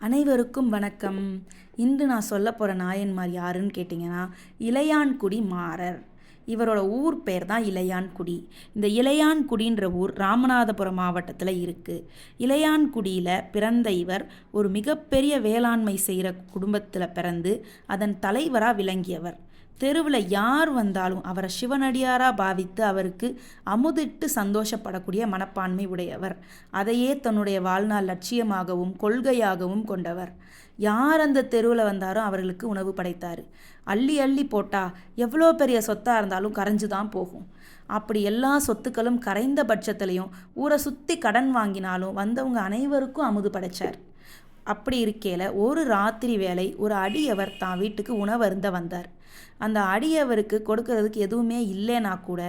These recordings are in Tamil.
அனைவருக்கும் வணக்கம். இன்று நான் சொல்ல போகிற நாயன்மார் யாருன்னு கேட்டிங்கன்னா இளையான்குடி மாறர். இவரோட ஊர் பேர் தான் இளையான்குடி. இந்த இளையான்குடின்ற ஊர் ராமநாதபுரம் மாவட்டத்தில் இருக்குது இளையான்குடியில் பிறந்த இவர் ஒரு மிகப்பெரிய வேளாண்மை செய்கிற குடும்பத்தில் பிறந்து அதன் தலைவராக விளங்கியவர். தெருவில் யார் வந்தாலும் அவரை சிவனடியாராக பாவித்து அவருக்கு அமுதிட்டு சந்தோஷப்படக்கூடிய மனப்பான்மை உடையவர். அதையே தன்னுடைய வாழ்நாள் லட்சியமாகவும் கொள்கையாகவும் கொண்டவர். யார் அந்த தெருவில் வந்தாரோ அவர்களுக்கு உணவு படைத்தார். அள்ளி அள்ளி போட்டால் எவ்வளோ பெரிய சொத்தாக இருந்தாலும் கரைஞ்சு தான் போகும். அப்படி எல்லா சொத்துக்களும் கரைந்த பட்சத்துலேயும் ஊரை சுற்றி கடன் வாங்கினாலும் வந்தவங்க அனைவருக்கும் அமுது படைச்சார். அப்படி இருக்கையில் ஒரு ராத்திரி வேலை ஒரு அடியவர் தான் வீட்டுக்கு உணவருந்த வந்தார். அந்த அடியவருக்கு கொடுக்கறதுக்கு எதுவுமே இல்லைனா கூட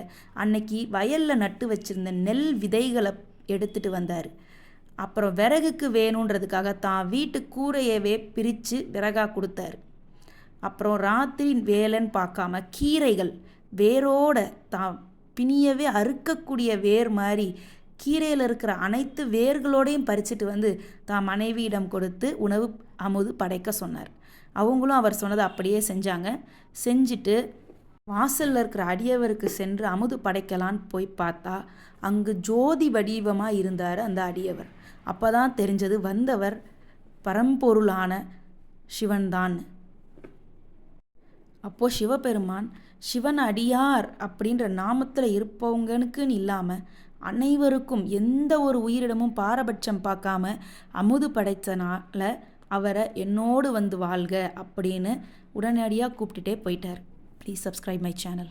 அன்னைக்கு வயலில் நட்டு வச்சிருந்த நெல் விதைகளை எடுத்துட்டு வந்தார். அப்புறம் விறகுக்கு வேணுன்றதுக்காக தான் வீட்டு கூரையவே பிரித்து விறகாக கொடுத்தாரு. அப்புறம் ராத்திரி வேலைன்னு பார்க்காம கீரைகள் வேரோட தான் பிணியவே அறுக்கக்கூடிய வேர் மாதிரி கீரையில் இருக்கிற அனைத்து வேர்களோடையும் பறிச்சுட்டு வந்து தான் மனைவியிடம் கொடுத்து உணவு அமுது படைக்க சொன்னார். அவங்களும் அவர் சொன்னதை அப்படியே செஞ்சாங்க. செஞ்சுட்டு வாசலில் இருக்கிற அடியவருக்கு சென்று அமுது படைக்கலான்னு போய் பார்த்தா அங்கு ஜோதி வடிவமாக இருந்தார் அந்த அடியவர். அப்போ தான் தெரிஞ்சது வந்தவர் பரம்பொருளான சிவன்தான். அப்போது சிவபெருமான் சிவன் அடியார் அப்படின்ற நாமத்தில் இருப்பவங்கனுக்குன்னு இல்லாமல் அனைவருக்கும் எந்த ஒரு உயிரிடமும் பாரபட்சம் பார்க்காம அமுது படைத்தனால அவரை என்னோடு வந்து வாழ்க அப்படின்னு உடனடியாக கூப்பிட்டுட்டே போயிட்டார். Please subscribe my channel